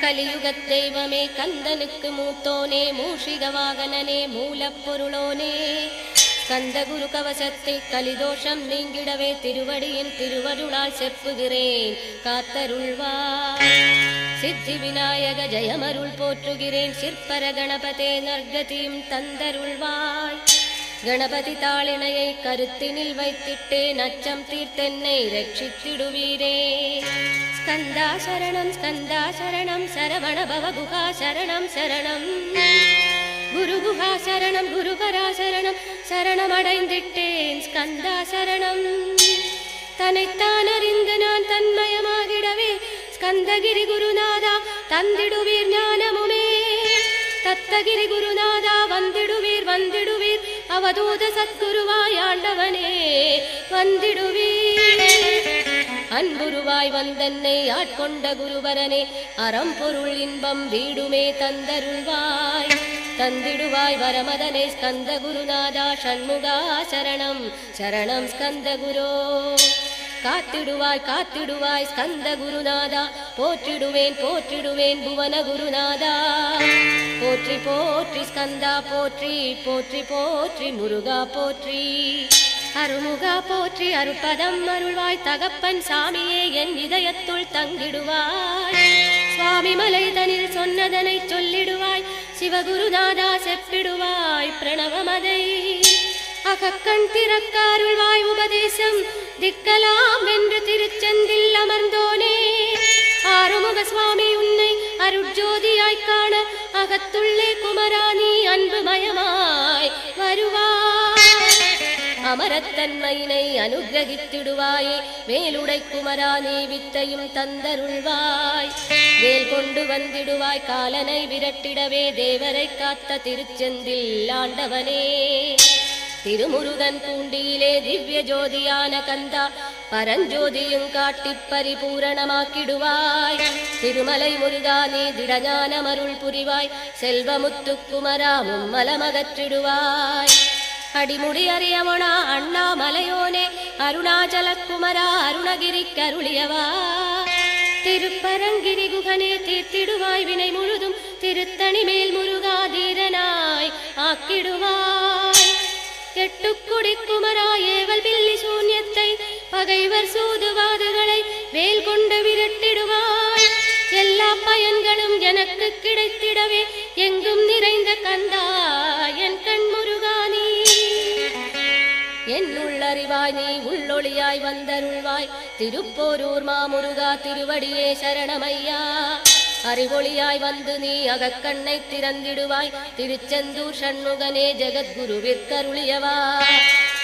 கலியுகத் தெய்வமே கந்தனுக்கு மூத்தோனே மூஷிக வாகனனே மூலப்பொருளோனே. கந்த குரு கவசத்தை கலிதோஷம் நீங்கிடவே திருவடியின் திருவருளால் செப்புகிறேன். காத்தருள்வா சித்தி விநாயக ஜெயமருள் போற்றுகிறேன். சிற்பர கணபதே நர்கதியும் தந்தருள்வாய். கணபதி தாளினையை கருத்தினில் வைத்திட்டேன். அச்சம் தீர்த்தென்னை ரட்சித்திடுவீரே. ஸ்கந்தா சரணம் ஸ்கந்தா சரணம் சரவண பவகுஹா சரணம் சரணம். குருகுஹா சரணம் குருபரா சரணம் சரணமடைந்திட்டேன் ஸ்கந்தா சரணம். தன்னைத்தான் அறிந்து நான் தன்மயமாகிடவே ஸ்கந்தகிரி குருநாதா தந்திடுவீர் ஞானமுமே. தத்தகிரி குருநாதா வந்திடுவீர் வந்திடுவீர் அவதூத சத்குருவாய் ஆண்டவனே வந்திடுவீர். அன்புருவாய் வந்தன்னை ஆட்கொண்ட குருவரனே அறம் பொருள் இன்பம் வீடுமே தந்தருள்வாய். தந்திடுவாய் வரமதனே ஸ்கந்த குருநாதா ஷண்முகா சரணம் சரணம் ஸ்கந்த குரோ. காத்திடுவாய் காத்திடுவாய் ஸ்கந்த குருநாதா போற்றிடுவேன் போற்றிடுவேன் புவன குருநாதா. போற்றி போற்றி ஸ்கந்தா போற்றி போற்றி போற்றி முருகா போற்றி. அருமுகா போற்றி அருட்பதம் அருள்வாய். தகப்பன் சாமியே என் இதயத்துள் தங்கிடுவாய். சுவாமி மலை தனில் சொன்னதனை சொல்லிடுவாய். சிவகுருநாதா செப்பிடுவாய் பிரணவமதை. அகக்கண் திறக்காருள்வாய் உபதேசம். திக்கலாம் என்று திருச்செந்தில் அமர்ந்தோனே. ஆறுமுக சுவாமி உன்னை அருட்ஜோதியாய் காண. அகத்துள்ளே குமராணி அன்புமயமாய். வருவாய் அமரத்தன்மையினை அனுகிரகித்திடுவாயே. வேலுடை நீ வித்தையும் தந்தருள்வாய். வேல் கொண்டு வந்திடுவாய் காலனை விரட்டிடவே. தேவரை காத்த திருச்செந்தில் ஆண்டவனே. திருமுருகன் பூண்டியிலே திவ்ய ஜோதியான கந்தா பரஞ்சோதியும் காட்டி பரிபூரணமாக்கிடுவாய். திருமலை முருகா நீ திடஞான மருள் புரிவாய் செல்வமுத்துக்குமரா மும்மலமகற்றிடுவாய். அடிமுடி அறியவனா அண்ணாமலையோனே அருணாச்சல குமரா அருணகிரி கருளியவா திருப்பரங்கிரி குகனே தீர்த்திடுவாய் வினை முழுதும் திருத்தணி மேல் முருகா தீரனாய் ஆக்கிடுவாய் எட்டுக்குடி குமரா ஏவல் பில்லி சூன்யத்தை பகைவர் சூதுவாதுகளை வேல் கொண்டு விரட்டிடுவாய் எல்லா பயன்களும் எனக்கு கிடைத்திடவே எங்கும் நிறைந்த கந்தா என்னுள்ளறிவாய் நீ உள்ளொளியாய் வந்தருள்வாய். திருப்போரூர் மாமுருகா திருவடியே சரணமையா. அறிவொளியாய் வந்து நீ அகக்கண்ணை திறந்திடுவாய். திருச்செந்தூர் சண்முகனே ஜெகத்குருவிற்கருளியவா.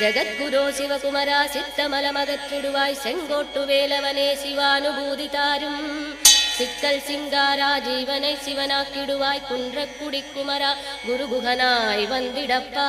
ஜெகத்குரோ சிவகுமரா சித்தமலமகற்றிடுவாய். செங்கோட்டு வேலவனே சிவானுபூதி தாரும். சிக்கல் சிங்காரா ஜீவனை சிவனாக்கிடுவாய். குன்றக்குடி குமரா குருகுகனாய் வந்திடப்பா.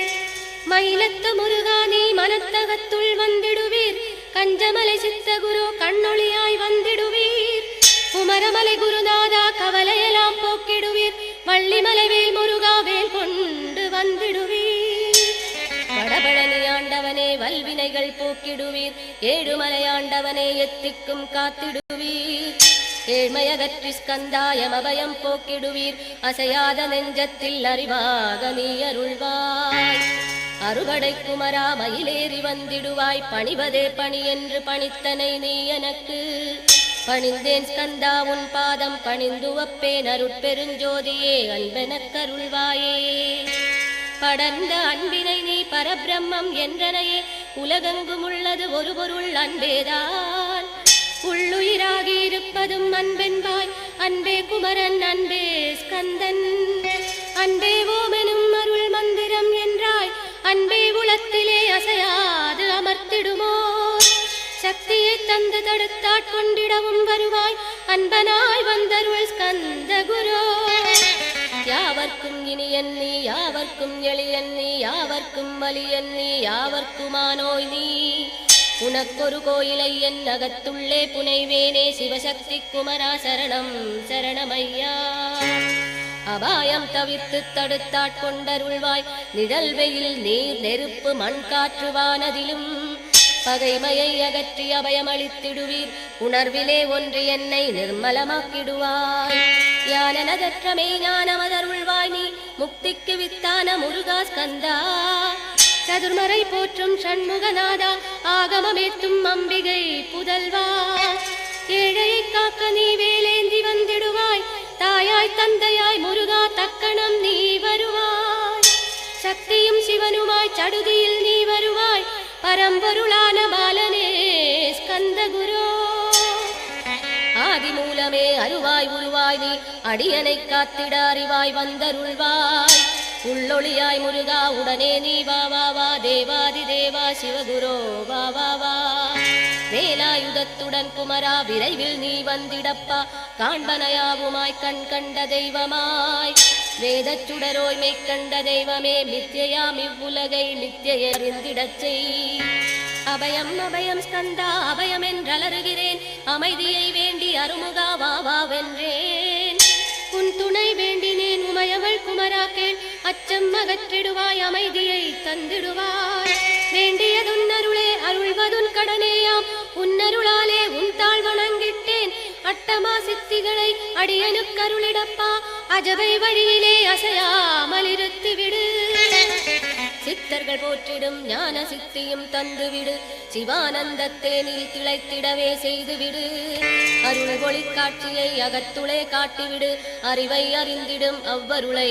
மயிலத்த முருகானே மனத்தகத்துள் வந்திடுவீர். கஞ்சமலை சித்த குரு கண்ணொளியாய் வந்திடுவீர். குமரமலை குருநாதா கவலையெல்லாம் போக்கிடுவீர். வள்ளிமலை வேல் முருகா வேல் கொண்டு வந்திடுவீர். வடபழனி ஆண்டவனே வல்வினைகள் போக்கிடுவீர். ஏழுமலை ஆண்டவனே எத்திக்கும் காத்திடுவீர். ஏழ்மையகற்றி ஸ்கந்தாயம் அபயம் போக்கிடுவீர். அசையாத நெஞ்சத்தில் அறிவாக நீ அருள்வாய். அறுவடை குமரா மயிலேறி வந்திடுவாய். பணிவதே பணி என்று பணித்தனை நீ எனக்கு. பணிந்தேன் ஸ்கந்தா உன் பாதம் பணிந்து வப்பேன் அருட்பெருஞ்சோதியே அன்பெனக் கருள்வாயே. படர்ந்த அன்பினை நீ பரபிரம்மம் என்றனையே உலகெங்கும் உள்ளது ஒரு பொருள் அன்பேதான். உள்ளுயிராகி இருப்பதும் அன்பென்பாய் அன்பே குமரன் அன்பே ஸ்கந்தன். அன்பே ஓமெனும் அருள் உளத்திலே அசையாது அமர்த்திடுமோ சக்தியை தந்து தடுத்தாட்கொண்டிடவும் வருவாய் அன்பனாய் வந்தருள் ஸ்கந்த குரு யாவர்க்கும் இனியன் நீ யாவர்க்கும் எளியன் நீ யாவர்க்கும் வலியன் நீ யாவர்க்குமானோய் நீ. உனக்கொரு கோயிலை என் அகத்துள்ளே புனைவேனே சிவசக்தி குமரா சரணம் சரணமையா அபாயம் தவிர்த்து தடுத்தாட்கொண்டருள்வாய் நிழல் வெயில் நீர் நெருப்பு மண் காற்று வானதிலும் பகைமையை அகற்றி அபயமளித்திடுவீர். உணர்விலே ஒன்று என்னை நிர்மலமாக்கிடுவாய். யான யானனதற்றமே ஞானமதருள்வாய் நீ. முக்திக்கு வித்தான முருகா ஸ்கந்தா. சதுர்மறை போற்றும் சண்முகநாதா. ஆகமமேத்தும் அம்பிகை புதல்வா. ஏழையை காக்க நீ வேலை சடுதியில் நீ வருவாய். பரம்பொருளான பாலனே ஸ்கந்த குரோ ஆதி மூலமே அருவாய் உருவாய் நீ அடியனை காத்திட அறிவாய் வந்தருள்வாய். உள்ளொளியாய் முருகா உடனே நீ வா வா வா. தேவாதி தேவா சிவகுரோ வா வா வா. வேலாயுதத்துடன் குமரா விரைவில் நீ வந்திடப்பா. காண்பனையாவுமாய் கண் கண்ட தெய்வமாய். வேதச்சுடரோய்மை கண்ட தெய்வமே மித்தியாம் இவ்வுலகை நித்தியறிந்திடச் செய். அபயம் அபயம் ஸ்கந்தா அபயம் என்றலருகிறேன் அமைதியை வேண்டி அருமுகா வா வென்றேன். உன் துணை வேண்டினேன் உமையவள் குமரா அச்சம் அகற்றிடுவாய் அமைதியை தந்திடுவாய். வேண்டியதுன் அருளே அருள்வதுன் கடனேயாம். உன்னருளாலே உன் தாழ் வணங்கிட்டேன் அட்டமா சித்திகளை அடியனுக்கருளிடப்பா அஜபை வழியிலே அசையாமல் இருத்து விடு சித்தர்கள் போற்றிடும் ஞான சித்தியும் தந்துவிடு. சிவானந்தத்தேனில் திளைத்திடவே செய்துவிடு. அருள் ஒளி காட்சியை அகத்துளே காட்டிவிடு. அறிவை அறிந்திடும் அவ்வருளை